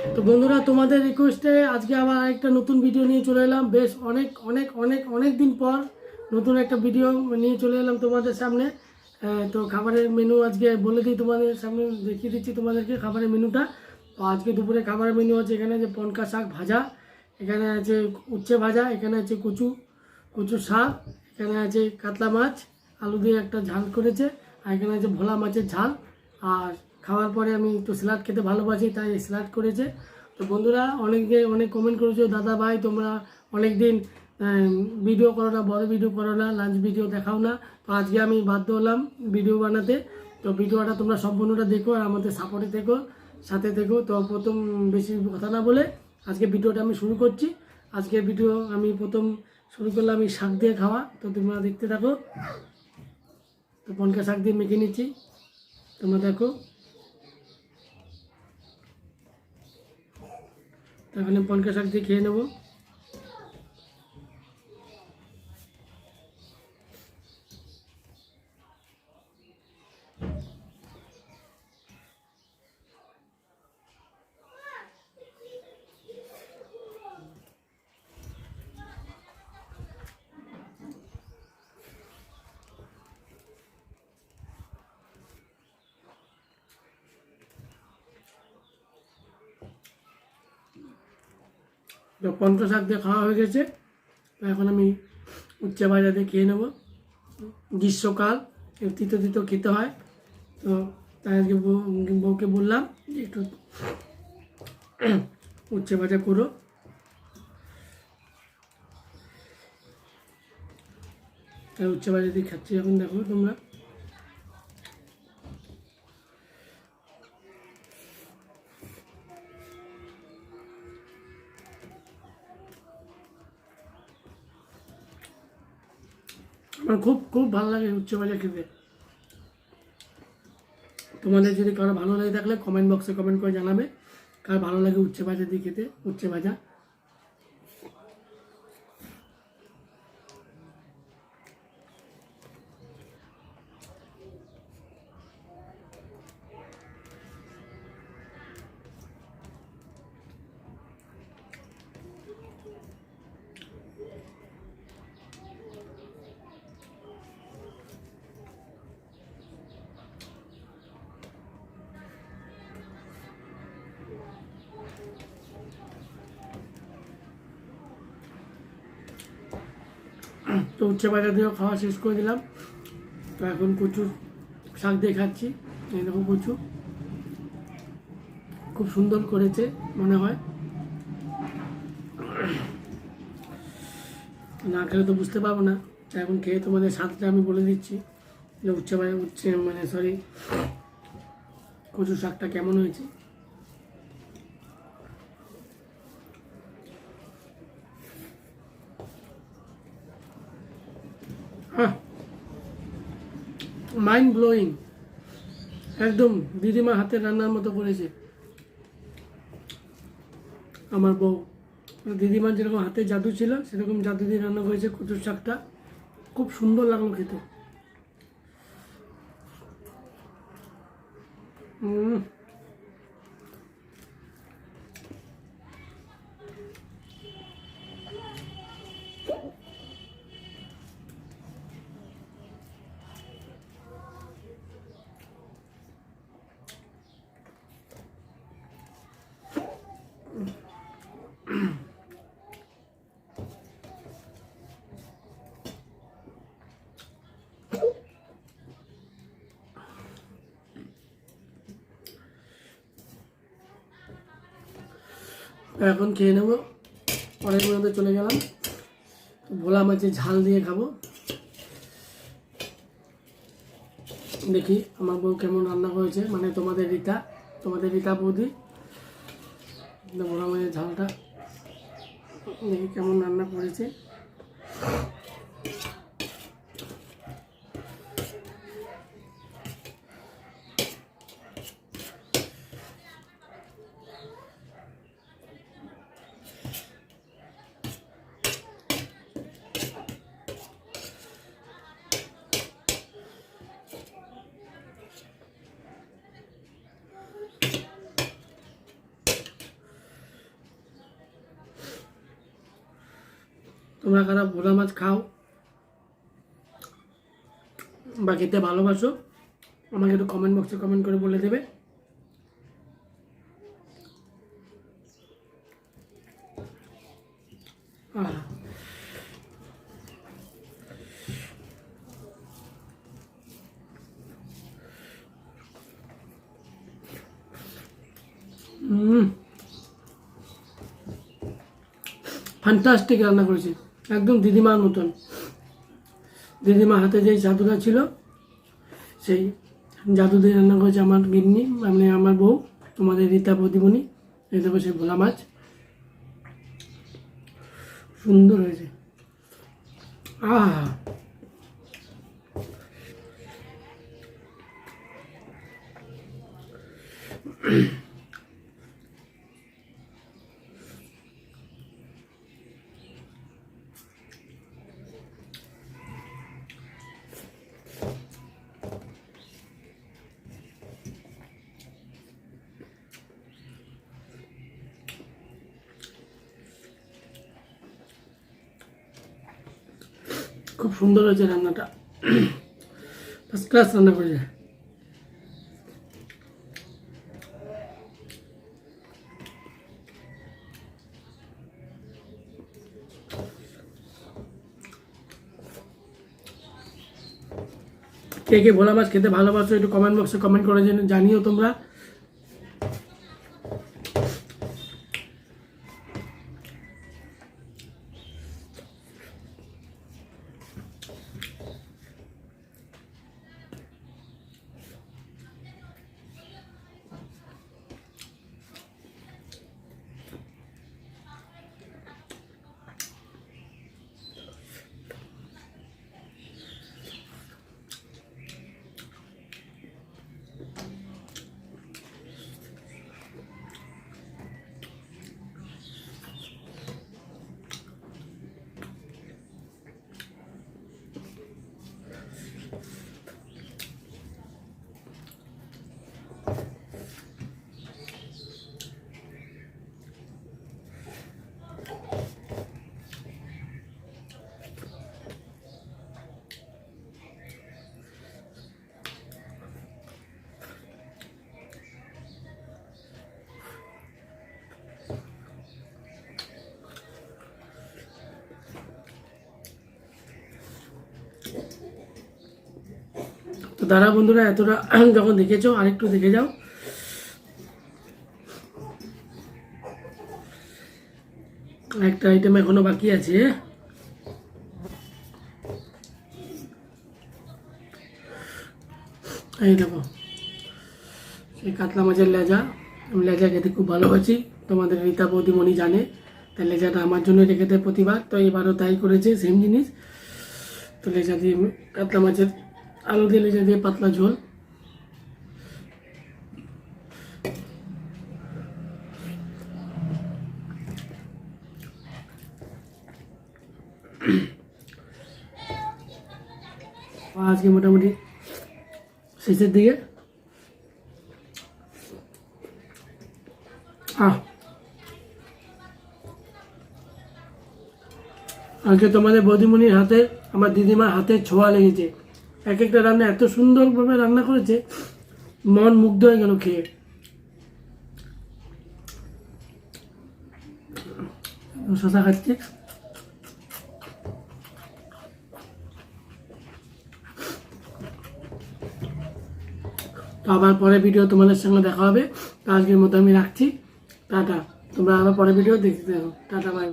তো বন্ধুরা, তোমাদের রিকোয়েস্টে আজকে আবার একটা নতুন ভিডিও নিয়ে চলে এলাম। বেশ অনেক অনেক অনেক অনেক দিন পর নতুন একটা ভিডিও নিয়ে চলে এলাম তোমাদের সামনে। তো খাবারের মেনু আজকে বলে দিই তোমাদের সামনে, দেখিয়ে দিচ্ছি তোমাদেরকে খাবারের মেনুটা তো আজকে দুপুরে খাবারের মেনু আছে, এখানে আছে পনকা শাক ভাজা, এখানে আছে উচ্ছে ভাজা, এখানে আছে কচু কচু শাক, এখানে আছে কাতলা মাছ, আলু দিয়ে একটা ঝাল করেছে, আর এখানে আছে ভোলা মাছের ঝাল। আর খাওয়ার পরে আমি একটু স্যালাড খেতে ভালোবাসি, তাই স্যালাড করেছে। তো বন্ধুরা, অনেকে অনেক কমেন্ট করেছ, দাদা ভাই, তোমরা অনেক দিন ভিডিও করো না, বড় ভিডিও করো না লাঞ্চ ভিডিও দেখাও না। তো আজকে আমি বাধ্য হলাম ভিডিও বানাতে। তো ভিডিওটা তোমরা সম্পূর্ণটা দেখো আর আমাদের সাপোর্টে থেকো, সাথে থেকো। তো প্রথম বেশি কথা না বলে আজকে ভিডিওটা আমি শুরু করছি। আজকে ভিডিও আমি প্রথম শুরু করলাম আমি শাক দিয়ে খাওয়া। তো তোমরা দেখতে থাকো। তো পনকা শাক দিয়ে মেখে নিচ্ছি। তোমরা দেখো। তাহলে পনকা শাক দিয়ে খেয়ে নেব। তো পঞ্চ শাক দিয়ে খাওয়া হয়ে গেছে। তো এখন আমি উচ্চে ভাজা দিয়ে খেয়ে নেব। গ্রীষ্মকাল তিতো তিতো খেতে হয়। তো তাই আজকে বউ- বউকে বললাম যে একটু উচ্ছে ভাজা করো। তাই উচ্ছে ভাজা দিয়ে খাচ্ছি এখন, দেখো তোমরা। খুব খুব ভালো লাগে উচ্চ ভাজা খেতে। তোমাদের যদি কারও ভালো লাগে থাকলে কমেন্ট বক্সে কমেন্ট করে জানাবে। কার ভালো লাগে উচ্ছে ভাজা দিয়ে খেতে উচ্ছে ভাজা তো উচ্ছে বাজার দিয়েও খাওয়া শেষ করে দিলাম। তো এখন কচুর শাক দিয়ে খাচ্ছি দেখো কচু। খুব সুন্দর করেছে, মনে হয়। না খেলে তো বুঝতে পারব না। এখন খেয়ে তোমাদের স্বাদটা আমি বলে দিচ্ছি যে উচ্ছে ভাজা উচ্ছে মানে সরি কচুর শাকটা কেমন হয়েছে। মাইন্ড ব্লোয়িং একদম দিদিমা হাতে রান্নার মতো করেছে। আমার বউ। দিদিমার যেরকম হাতে জাদু ছিল, সেরকম জাদু দিয়ে রান্না করেছে কুচুর শাকটা। খুব সুন্দর লাগল খেতে। হুম এখন খেয়ে নেব। অনেক মধ্যে চলে গেলাম। ভোলা মাছে ঝাল দিয়ে খাব। দেখি আমার বউ কেমন রান্না করেছে। মানে তোমাদের রীতা তোমাদের রীতা বৌদি। ভোলা মাছের ঝালটা দেখি কেমন রান্না করেছে। তোমরা কারা ভোলা মাছ খাও বা খেতে ভালোবাসো, আমাকে একটু কমেন্ট বক্সে কমেন্ট করে বলে দেবে। ফ্যান্টাস্টিক রান্না করেছি। একদম দিদিমার মতন। দিদিমা হাতে যে জাদুটা ছিল, সেই জাদু দিয়ে রান্না করেছে আমার গিন্নি মানে আমার বউ, তোমাদের রীতা প্রদীপনি এই দেখো ভোলা মাছ। সুন্দর হয়েছে। আহ! খুব সুন্দর হয়েছে রান্নাটা। ফার্স্ট ক্লাস রান্না করেছে কে কে ভোলা মাছ খেতে ভালোবাসো একটু কমেন্ট বক্সে কমেন্ট করে জেনে- জানিও তোমরা। দাদা বন্ধুরা, এতটা যখন দেখেছ, আরেকটু দেখে যাও। একটা আইটেম এখনও বাকি আছে। এই দেখো, সেই কাতলা মাছের লেজা। আমি লেজা খেতে খুব ভালোবাসি। তোমাদের রীতা বৌদিমণি জানে, তাই লেজাটা আমার জন্য রেখে দেয় প্রতিবার। তো এবারও তাই করেছে সেম জিনিস। তো লেজা দিয়ে কাতলা মাছের আলু দিয়ে লেজা দিয়ে পাতলা ঝোল আজকে মোটামুটি শেষের দিকে আহ আজকে তোমাদের বৌদিমণির হাতে আমার দিদিমার হাতে ছোঁয়া লেগেছে এক একটা রান্না এত সুন্দরভাবে রান্না করেছে, মন মুগ্ধ হয়ে গেল খেয়ে। শশা খাচ্ছে। আবার পরে ভিডিও তোমাদের সঙ্গে দেখা হবে। আজকের মতো আমি রাখছি। টাটা। তোমরা আবার পরে ভিডিও দেখতে থাকো। Tata bye